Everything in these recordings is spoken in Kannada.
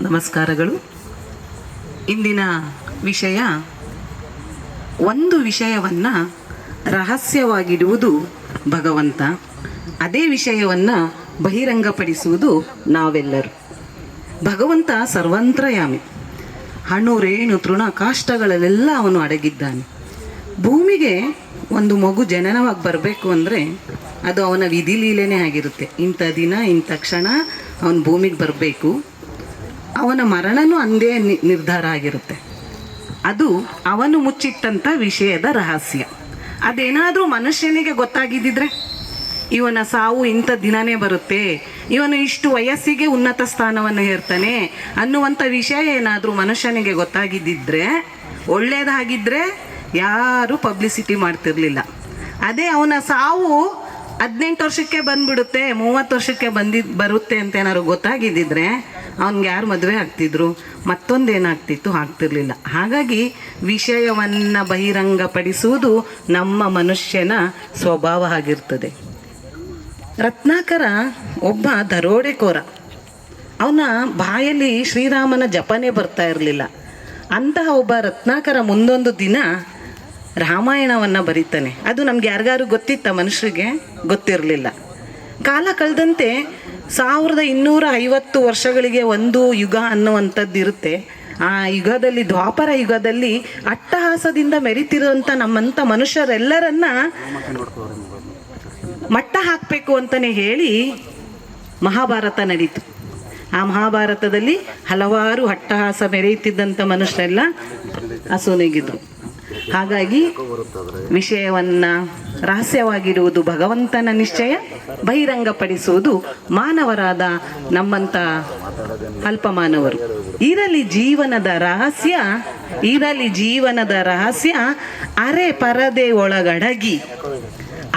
ನಮಸ್ಕಾರಗಳು. ಇಂದಿನ ವಿಷಯ ಒಂದು ವಿಷಯವನ್ನು ರಹಸ್ಯವಾಗಿಡುವುದು ಭಗವಂತ. ಅದೇ ವಿಷಯವನ್ನು ಬಹಿರಂಗಪಡಿಸುವುದು ನಾವೆಲ್ಲರೂ. ಭಗವಂತ ಸರ್ವಂತ್ರಯಾಮಿ. ಹಣ್ಣು ರೇಣು ತೃಣ ಕಾಷ್ಟಗಳಲ್ಲೆಲ್ಲ ಅವನು ಅಡಗಿದ್ದಾನೆ. ಭೂಮಿಗೆ ಒಂದು ಮಗು ಜನನವಾಗಿ ಬರಬೇಕು ಅಂದರೆ ಅದು ಅವನ ವಿಧಿಲೀಲೆನೇ ಆಗಿರುತ್ತೆ. ಇಂಥ ದಿನ, ಇಂಥ ಕ್ಷಣ ಅವನು ಭೂಮಿಗೆ ಬರಬೇಕು. ಅವನ ಮರಣನೂ ಅಂದೇ ನಿರ್ಧಾರ ಆಗಿರುತ್ತೆ. ಅದು ಅವನು ಮುಚ್ಚಿಟ್ಟಂಥ ವಿಷಯದ ರಹಸ್ಯ. ಅದೇನಾದರೂ ಮನುಷ್ಯನಿಗೆ ಗೊತ್ತಾಗಿದ್ದಿದ್ರೆ, ಇವನ ಸಾವು ಇಂಥ ದಿನನೇ ಬರುತ್ತೆ, ಇವನು ಇಷ್ಟು ವಯಸ್ಸಿಗೆ ಉನ್ನತ ಸ್ಥಾನವನ್ನು ಹೇರ್ತಾನೆ ಅನ್ನುವಂಥ ವಿಷಯ ಏನಾದರೂ ಮನುಷ್ಯನಿಗೆ ಗೊತ್ತಾಗಿದ್ದಿದ್ರೆ ಒಳ್ಳೆಯದಾಗಿದ್ದರೆ ಯಾರೂ ಪಬ್ಲಿಸಿಟಿ ಮಾಡ್ತಿರ್ಲಿಲ್ಲ. ಅದೇ ಅವನ ಸಾವು ಹದಿನೆಂಟು ವರ್ಷಕ್ಕೆ ಬಂದ್ಬಿಡುತ್ತೆ, ಮೂವತ್ತು ವರ್ಷಕ್ಕೆ ಬಂದಿದ್ದು ಬರುತ್ತೆ ಅಂತ ಏನಾದ್ರು ಗೊತ್ತಾಗಿದ್ದಿದ್ರೆ ಅವ್ನಿಗೆ ಯಾರು ಮದುವೆ ಆಗ್ತಿದ್ರು, ಮತ್ತೊಂದೇನಾಗ್ತಿತ್ತು ಆಗ್ತಿರ್ಲಿಲ್ಲ. ಹಾಗಾಗಿ ವಿಷಯವನ್ನು ಬಹಿರಂಗಪಡಿಸುವುದು ನಮ್ಮ ಮನುಷ್ಯನ ಸ್ವಭಾವ ಆಗಿರ್ತದೆ. ರತ್ನಾಕರ ಒಬ್ಬ ದರೋಡೆಕೋರ. ಅವನ ಬಾಯಲ್ಲಿ ಶ್ರೀರಾಮನ ಜಪನೆ ಬರ್ತಾ ಇರಲಿಲ್ಲ. ಅಂತಹ ಒಬ್ಬ ರತ್ನಾಕರ ಮುಂದೊಂದು ದಿನ ರಾಮಾಯಣವನ್ನು ಬರೀತಾನೆ. ಅದು ನಮ್ಗೆ ಯಾರಿಗಾರು ಗೊತ್ತಿತ್ತ ಮನುಷ್ಯರಿಗೆ ಗೊತ್ತಿರಲಿಲ್ಲ. ಕಾಲ ಕಳೆದಂತೆ ಸಾವಿರದ ಇನ್ನೂರ ಐವತ್ತು ವರ್ಷಗಳಿಗೆ ಒಂದು ಯುಗ ಅನ್ನುವಂಥದ್ದು ಇರುತ್ತೆ. ಆ ಯುಗದಲ್ಲಿ, ದ್ವಾಪರ ಯುಗದಲ್ಲಿ ಅಟ್ಟಹಾಸದಿಂದ ಮೆರಿತಿರುವಂಥ ನಮ್ಮಂಥ ಮನುಷ್ಯರೆಲ್ಲರನ್ನ ಮಟ್ಟ ಹಾಕಬೇಕು ಅಂತಲೇ ಹೇಳಿ ಮಹಾಭಾರತ ನಡೀತು. ಆ ಮಹಾಭಾರತದಲ್ಲಿ ಹಲವಾರು ಅಟ್ಟಹಾಸ ಮೆರೆಯುತ್ತಿದ್ದಂಥ ಮನುಷ್ಯರೆಲ್ಲ ಅಸುನೀಗಿದ್ರು. ಹಾಗಾಗಿ ವಿಷಯವನ್ನ ರಹಸ್ಯವಾಗಿರುವುದು ಭಗವಂತನ ನಿಶ್ಚಯ, ಬಹಿರಂಗಪಡಿಸುವುದು ಮಾನವರಾದ ನಮ್ಮಂತ ಅಲ್ಪ ಮಾನವರು ಇರಲಿ ಜೀವನದ ರಹಸ್ಯ, ಇರಲಿ ಜೀವನದ ರಹಸ್ಯ, ಅರೆ ಪರದೆ ಒಳಗಡಗಿ.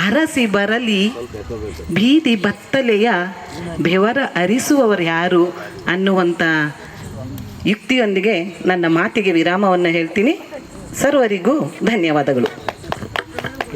ಅರಸಿ ಬರಲಿ ಬೀದಿ ಬತ್ತಲೆಯ ಬೆವರ ಅರಿಸುವವರು ಯಾರು ಅನ್ನುವಂಥ ಯುಕ್ತಿಯೊಂದಿಗೆ ನನ್ನ ಮಾತಿಗೆ ವಿರಾಮವನ್ನು ಹೇಳ್ತೀನಿ. ಸರ್ವರಿಗೂ ಧನ್ಯವಾದಗಳು.